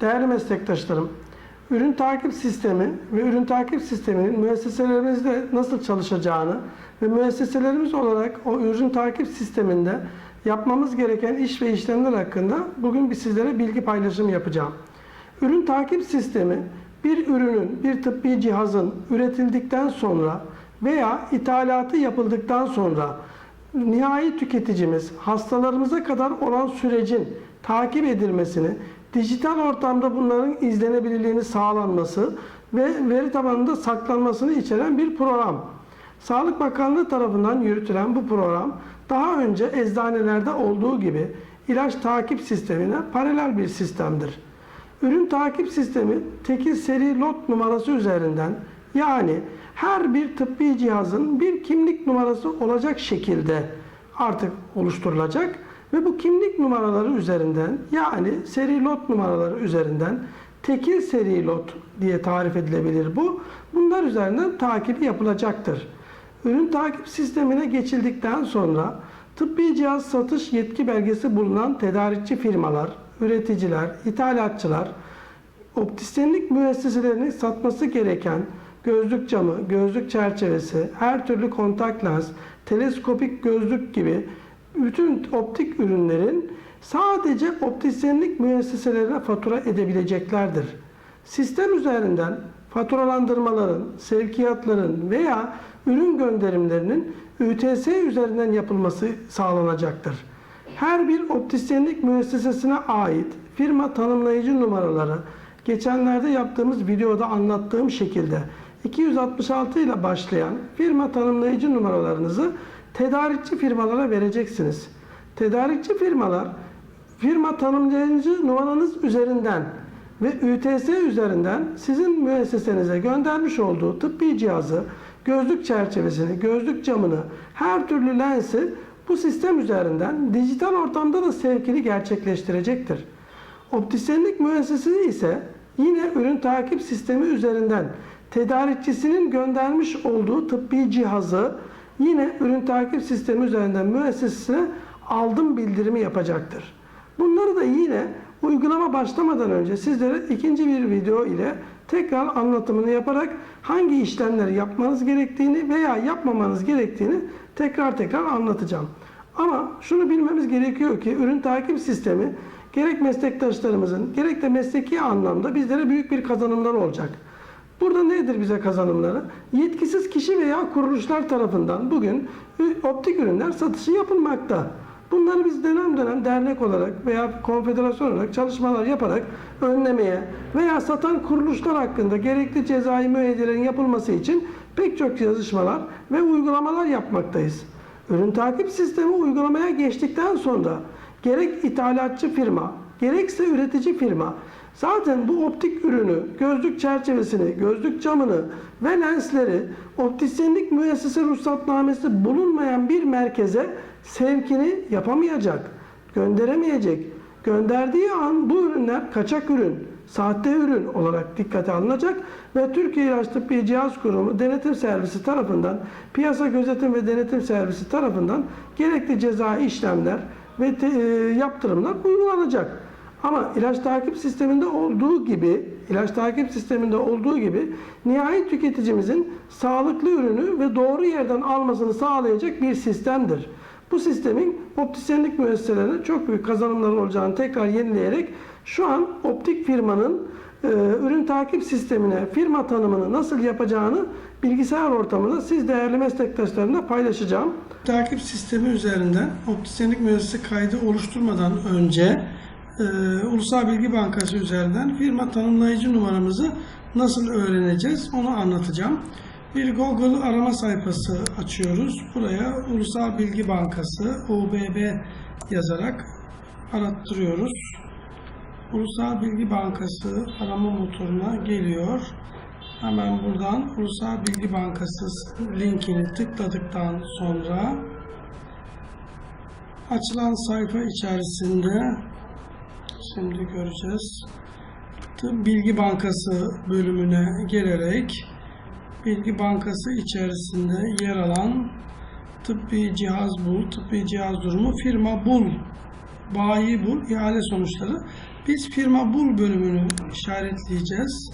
Değerli meslektaşlarım, ürün takip sistemi ve ürün takip sisteminin müesseselerimizde nasıl çalışacağını ve müesseselerimiz olarak o ürün takip sisteminde yapmamız gereken iş ve işlemler hakkında bugün bir sizlere bilgi paylaşımı yapacağım. Ürün takip sistemi bir ürünün, bir tıbbi cihazın üretildikten sonra veya ithalatı yapıldıktan sonra nihai tüketicimiz hastalarımıza kadar olan sürecin takip edilmesini, dijital ortamda bunların izlenebilirliğini sağlanması ve veri tabanında saklanmasını içeren bir program. Sağlık Bakanlığı tarafından yürütülen bu program daha önce eczanelerde olduğu gibi ilaç takip sistemine paralel bir sistemdir. Ürün takip sistemi tekil seri lot numarası üzerinden yani her bir tıbbi cihazın bir kimlik numarası olacak şekilde artık oluşturulacak ve bu kimlik numaraları üzerinden yani seri lot numaraları üzerinden tekil seri lot diye tarif edilebilir bu. Bunlar üzerinden takibi yapılacaktır. Ürün takip sistemine geçildikten sonra tıbbi cihaz satış yetki belgesi bulunan tedarikçi firmalar, üreticiler, ithalatçılar, optisyenlik müesseselerinin satması gereken gözlük camı, gözlük çerçevesi, her türlü kontak lens, teleskopik gözlük gibi bütün optik ürünlerin sadece optisyenlik müesseselerine fatura edebileceklerdir. Sistem üzerinden faturalandırmaların, sevkiyatların veya ürün gönderimlerinin ÜTS üzerinden yapılması sağlanacaktır. Her bir optisyenlik müessesesine ait firma tanımlayıcı numaraları geçenlerde yaptığımız videoda anlattığım şekilde 266 ile başlayan firma tanımlayıcı numaralarınızı tedarikçi firmalara vereceksiniz. Tedarikçi firmalar firma tanımlayıcı numaranız üzerinden ve ÜTS üzerinden sizin müessesenize göndermiş olduğu tıbbi cihazı, gözlük çerçevesini, gözlük camını, her türlü lensi bu sistem üzerinden dijital ortamda da sevkini gerçekleştirecektir. Optisyenlik müessesesi ise yine ürün takip sistemi üzerinden tedarikçisinin göndermiş olduğu tıbbi cihazı yine ürün takip sistemi üzerinden müessesesine aldım bildirimi yapacaktır. Bunları da yine uygulama başlamadan önce sizlere ikinci bir video ile tekrar anlatımını yaparak hangi işlemleri yapmanız gerektiğini veya yapmamanız gerektiğini tekrar tekrar anlatacağım. Ama şunu bilmemiz gerekiyor ki ürün takip sistemi gerek meslektaşlarımızın gerek de mesleki anlamda bizlere büyük bir kazanımlar olacak. Burada nedir bize kazanımları? Yetkisiz kişi veya kuruluşlar tarafından bugün optik ürünler satışı yapılmakta. Bunları biz dönem dönem dernek olarak veya konfederasyon olarak çalışmalar yaparak önlemeye veya satan kuruluşlar hakkında gerekli cezai müeyyidelerin yapılması için pek çok yazışmalar ve uygulamalar yapmaktayız. Ürün takip sistemi uygulamaya geçtikten sonra gerek ithalatçı firma, gerekse üretici firma zaten bu optik ürünü, gözlük çerçevesini, gözlük camını ve lensleri optisyenlik müessese ruhsatnamesi bulunmayan bir merkeze sevkini yapamayacak, gönderemeyecek. Gönderdiği an bu ürünler kaçak ürün, sahte ürün olarak dikkate alınacak ve Türkiye İlaç Tıbbi Cihaz Kurumu Denetim Servisi tarafından, Piyasa Gözetim ve Denetim Servisi tarafından gerekli cezai işlemler ve te- e, yaptırımlar uygulanacak. Ama ilaç takip sisteminde olduğu gibi, ilaç takip sisteminde olduğu gibi nihai tüketicimizin sağlıklı ürünü ve doğru yerden almasını sağlayacak bir sistemdir. Bu sistemin optisyenlik müesseselerine çok büyük kazanımları olacağını tekrar yenileyerek şu an optik firmanın e, ürün takip sistemine firma tanımını nasıl yapacağını bilgisayar ortamında siz değerli meslektaşlarımla paylaşacağım. Takip sistemi üzerinden optisyenlik müessese kaydı oluşturmadan önce e, Ulusal Bilgi Bankası üzerinden firma tanımlayıcı numaramızı nasıl öğreneceğiz onu anlatacağım. Bir Google arama sayfası açıyoruz. Buraya Ulusal Bilgi Bankası UBB yazarak arattırıyoruz. Ulusal Bilgi Bankası arama motoruna geliyor. Hemen buradan Ulusal Bilgi Bankası linkini tıkladıktan sonra açılan sayfa içerisinde şimdi göreceğiz. Tıp Bilgi Bankası bölümüne gelerek Bilgi Bankası içerisinde yer alan tıbbi cihaz bul, tıbbi cihaz durumu, firma bul, bayi bul, ihale sonuçları. Biz firma bul bölümünü işaretleyeceğiz.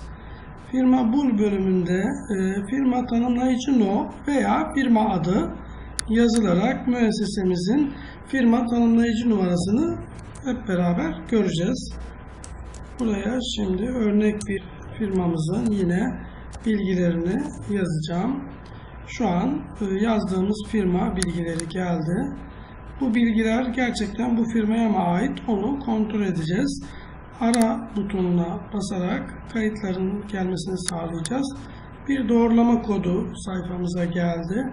Firma bul bölümünde e, firma tanımlayıcı no veya firma adı yazılarak müessesemizin firma tanımlayıcı numarasını hep beraber göreceğiz. Buraya şimdi örnek bir firmamızın yine bilgilerini yazacağım. Şu an e, yazdığımız firma bilgileri geldi. Bu bilgiler gerçekten bu firmaya mı ait onu kontrol edeceğiz. Ara butonuna basarak kayıtların gelmesini sağlayacağız. Bir doğrulama kodu sayfamıza geldi.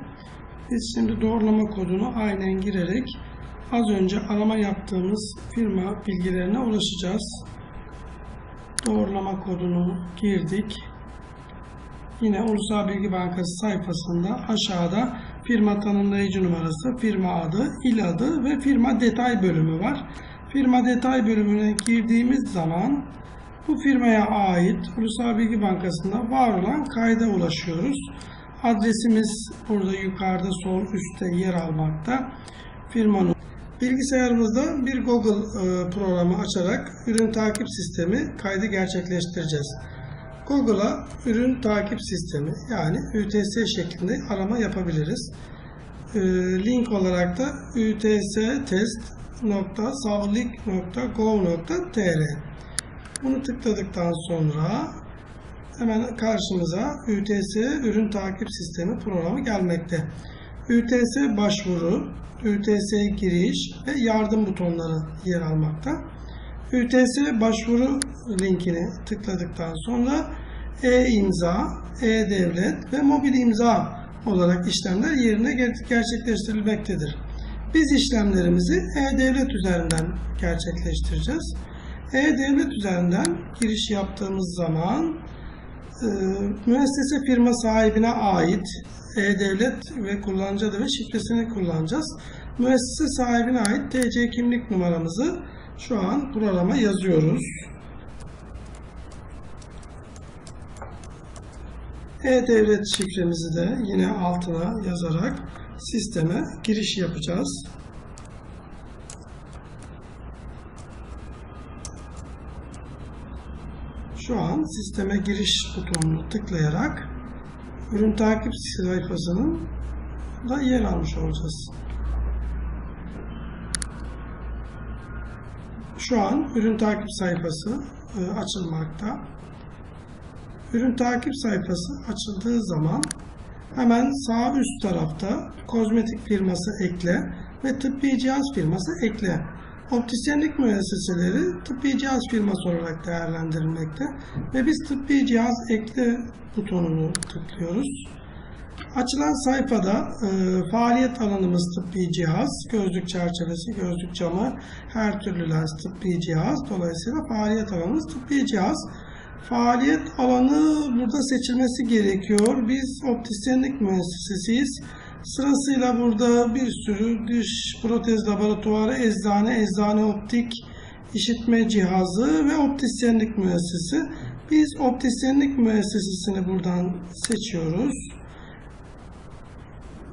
Biz şimdi doğrulama kodunu aynen girerek az önce arama yaptığımız firma bilgilerine ulaşacağız. Doğrulama kodunu girdik. Yine Ulusal Bilgi Bankası sayfasında aşağıda firma tanımlayıcı numarası, firma adı, il adı ve firma detay bölümü var. Firma detay bölümüne girdiğimiz zaman bu firmaya ait Ulusal Bilgi Bankası'nda var olan kayda ulaşıyoruz. Adresimiz burada yukarıda sol üstte yer almakta. Firmanın Bilgisayarımızda bir Google e, programı açarak ürün takip sistemi kaydı gerçekleştireceğiz. Google'a ürün takip sistemi yani UTS şeklinde arama yapabiliriz. E, link olarak da utstest.savlik.gov.tr Bunu tıkladıktan sonra hemen karşımıza UTS ürün takip sistemi programı gelmekte. UTS başvuru, UTS giriş ve yardım butonları yer almakta. UTS başvuru linkini tıkladıktan sonra e-imza, e-devlet ve mobil imza olarak işlemler yerine ger- gerçekleştirilmektedir. Biz işlemlerimizi e-devlet üzerinden gerçekleştireceğiz. E-devlet üzerinden giriş yaptığımız zaman e, müessese firma sahibine ait e-devlet ve kullanıcı adı ve şifresini kullanacağız. Müessese sahibine ait TC kimlik numaramızı şu an programa yazıyoruz. E-Devlet şifremizi de yine altına yazarak sisteme giriş yapacağız. Şu an sisteme giriş butonunu tıklayarak ürün takip sayfasının da yer almış olacağız. Şu an ürün takip sayfası e, açılmakta. Ürün takip sayfası açıldığı zaman hemen sağ üst tarafta kozmetik firması ekle ve tıbbi cihaz firması ekle. Optisyenlik müesseseleri tıbbi cihaz firması olarak değerlendirilmekte ve biz tıbbi cihaz ekle butonunu tıklıyoruz. Açılan sayfada e, faaliyet alanımız tıbbi cihaz, gözlük çerçevesi, gözlük camı, her türlü lens tıbbi cihaz. Dolayısıyla faaliyet alanımız tıbbi cihaz. Faaliyet alanı burada seçilmesi gerekiyor. Biz optisyenlik müessesesiyiz. Sırasıyla burada bir sürü diş protez laboratuvarı, eczane, eczane optik, işitme cihazı ve optisyenlik müessesesi. Biz optisyenlik müessesesini buradan seçiyoruz.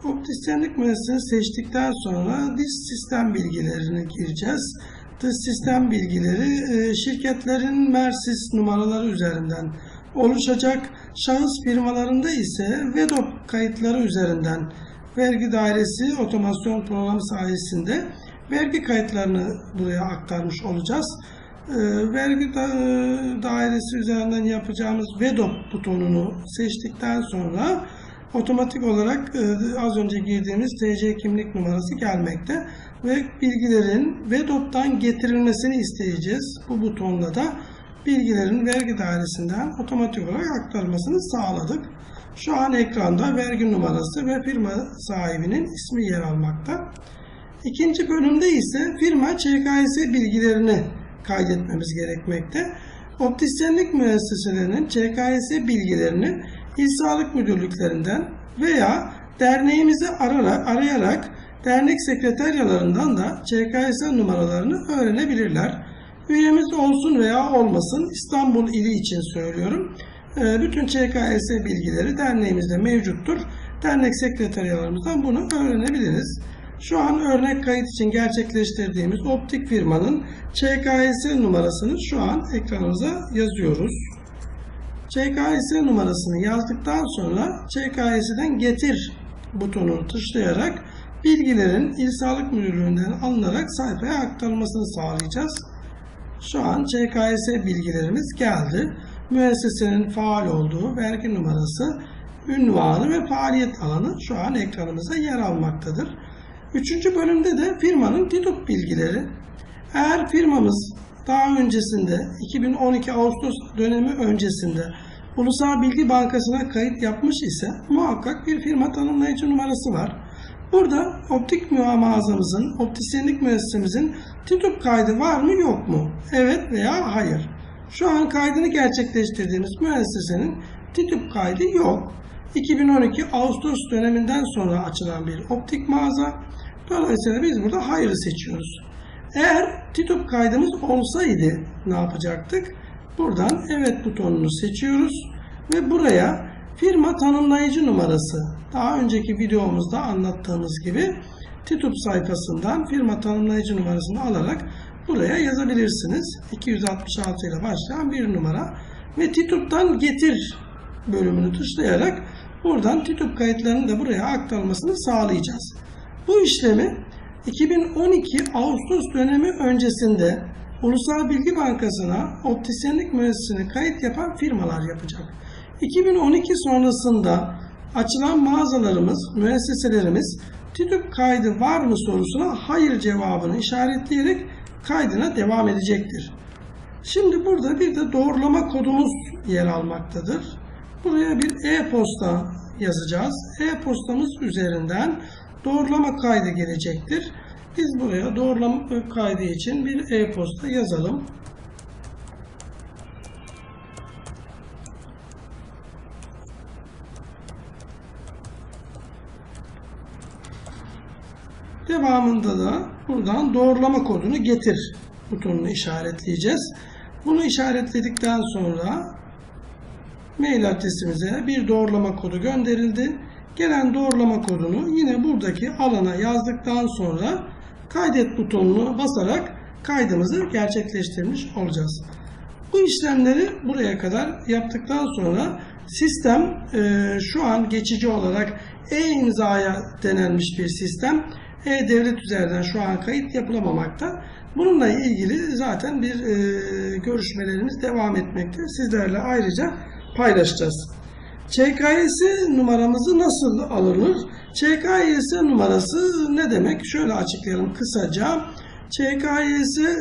Optisyenlik müessesesini seçtikten sonra diş sistem bilgilerini gireceğiz. Dış sistem bilgileri e, şirketlerin Mersis numaraları üzerinden oluşacak. Şahıs firmalarında ise VEDOP kayıtları üzerinden vergi dairesi otomasyon programı sayesinde vergi kayıtlarını buraya aktarmış olacağız. E, Vergi e, dairesi üzerinden yapacağımız VEDOP butonunu seçtikten sonra otomatik olarak e, az önce girdiğimiz TC kimlik numarası gelmekte ve bilgilerin VEDOP'tan getirilmesini isteyeceğiz. Bu butonla da bilgilerin vergi dairesinden otomatik olarak aktarılmasını sağladık. Şu an ekranda vergi numarası ve firma sahibinin ismi yer almakta. İkinci bölümde ise firma ÇKS bilgilerini kaydetmemiz gerekmekte. Optisyenlik müesseselerinin ÇKS bilgilerini İl Sağlık Müdürlüklerinden veya derneğimizi ararak, arayarak dernek sekreteryalarından da ÇKS numaralarını öğrenebilirler. Üyemiz olsun veya olmasın İstanbul ili için söylüyorum. Ee, Bütün ÇKS bilgileri derneğimizde mevcuttur. Dernek sekreteryalarımızdan bunu öğrenebiliriz. Şu an örnek kayıt için gerçekleştirdiğimiz optik firmanın ÇKS numarasını şu an ekranımıza yazıyoruz. ÇKS numarasını yazdıktan sonra ÇKS'den getir butonunu tuşlayarak bilgilerin İl Sağlık Müdürlüğü'nden alınarak sayfaya aktarılmasını sağlayacağız. Şu an ÇKS bilgilerimiz geldi. Müessesenin faal olduğu vergi numarası, ünvanı ve faaliyet alanı şu an ekranımıza yer almaktadır. Üçüncü bölümde de firmanın TİTUP bilgileri. Eğer firmamız daha öncesinde 2012 Ağustos dönemi öncesinde Ulusal Bilgi Bankası'na kayıt yapmış ise muhakkak bir firma tanımlayıcı numarası var. Burada optik mağazamızın, optisyenlik müessesemizin TÜTÜP kaydı var mı yok mu? Evet veya hayır. Şu an kaydını gerçekleştirdiğimiz müessesenin TÜTÜP kaydı yok. 2012 Ağustos döneminden sonra açılan bir optik mağaza. Dolayısıyla biz burada hayırı seçiyoruz. Eğer TÜTÜP kaydımız olsaydı ne yapacaktık? Buradan evet butonunu seçiyoruz ve buraya firma tanımlayıcı numarası daha önceki videomuzda anlattığımız gibi TÜTÜP sayfasından firma tanımlayıcı numarasını alarak buraya yazabilirsiniz. 266 ile başlayan bir numara ve TÜTÜP'tan getir bölümünü tuşlayarak buradan TÜTÜP kayıtlarının da buraya aktarılmasını sağlayacağız. Bu işlemi 2012 Ağustos dönemi öncesinde Ulusal Bilgi Bankası'na optisyenlik müessesesine kayıt yapan firmalar yapacak. 2012 sonrasında açılan mağazalarımız, müesseselerimiz TÜTÜP kaydı var mı sorusuna hayır cevabını işaretleyerek kaydına devam edecektir. Şimdi burada bir de doğrulama kodumuz yer almaktadır. Buraya bir e-posta yazacağız. E-postamız üzerinden doğrulama kaydı gelecektir. Biz buraya doğrulama kaydı için bir e-posta yazalım. Devamında da buradan doğrulama kodunu getir butonunu işaretleyeceğiz. Bunu işaretledikten sonra mail adresimize bir doğrulama kodu gönderildi. Gelen doğrulama kodunu yine buradaki alana yazdıktan sonra kaydet butonuna basarak kaydımızı gerçekleştirmiş olacağız. Bu işlemleri buraya kadar yaptıktan sonra sistem e, şu an geçici olarak e-imzaya denenmiş bir sistem. E-Devlet üzerinden şu an kayıt yapılamamakta. Bununla ilgili zaten bir e, görüşmelerimiz devam etmekte. Sizlerle ayrıca paylaşacağız. ÇKS numaramızı nasıl alınır? ÇKS numarası ne demek? Şöyle açıklayalım kısaca. ÇKS e,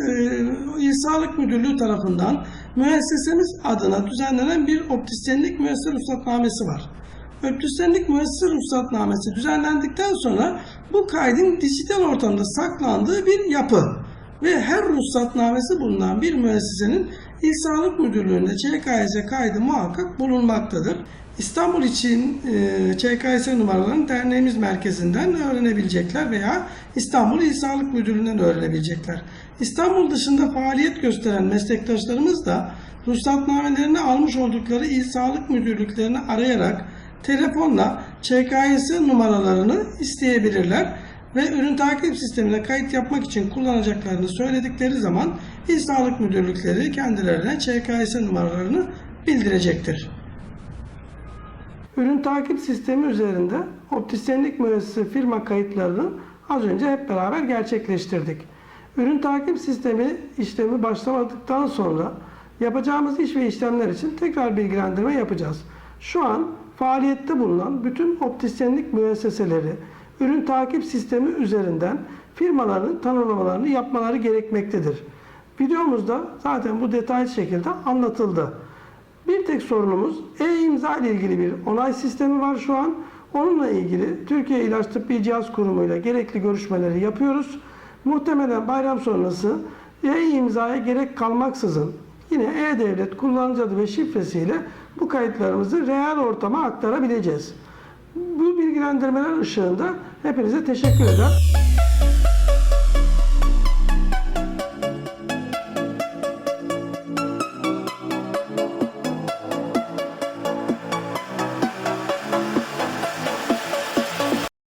İl Sağlık Müdürlüğü tarafından müessesemiz adına düzenlenen bir optisyenlik müessese ruhsatnamesi var. Optisyenlik müessese ruhsatnamesi düzenlendikten sonra bu kaydın dijital ortamda saklandığı bir yapı ve her ruhsatnamesi bulunan bir müessesenin İl Sağlık Müdürlüğü'nde ÇKS kaydı muhakkak bulunmaktadır. İstanbul için e, ÇKS numaralarını derneğimiz merkezinden öğrenebilecekler veya İstanbul İl Sağlık Müdürlüğü'nden öğrenebilecekler. İstanbul dışında faaliyet gösteren meslektaşlarımız da ruhsatnamelerini almış oldukları İl Sağlık Müdürlüklerini arayarak telefonla ÇKS numaralarını isteyebilirler ve ürün takip sistemine kayıt yapmak için kullanacaklarını söyledikleri zaman İl Sağlık Müdürlükleri kendilerine ÇKS numaralarını bildirecektir. Ürün takip sistemi üzerinde optisyenlik müessese firma kayıtlarını az önce hep beraber gerçekleştirdik. Ürün takip sistemi işlemi başlamadıktan sonra yapacağımız iş ve işlemler için tekrar bilgilendirme yapacağız. Şu an faaliyette bulunan bütün optisyenlik müesseseleri ürün takip sistemi üzerinden firmaların tanımlamalarını yapmaları gerekmektedir. Videomuzda zaten bu detaylı şekilde anlatıldı. Bir tek sorunumuz e-imza ile ilgili bir onay sistemi var şu an. Onunla ilgili Türkiye İlaç Tıbbi Cihaz Kurumu ile gerekli görüşmeleri yapıyoruz. Muhtemelen bayram sonrası e-imzaya gerek kalmaksızın yine e-devlet kullanıcı adı ve şifresiyle bu kayıtlarımızı reel ortama aktarabileceğiz. Bu bilgilendirmeler ışığında hepinize teşekkür eder.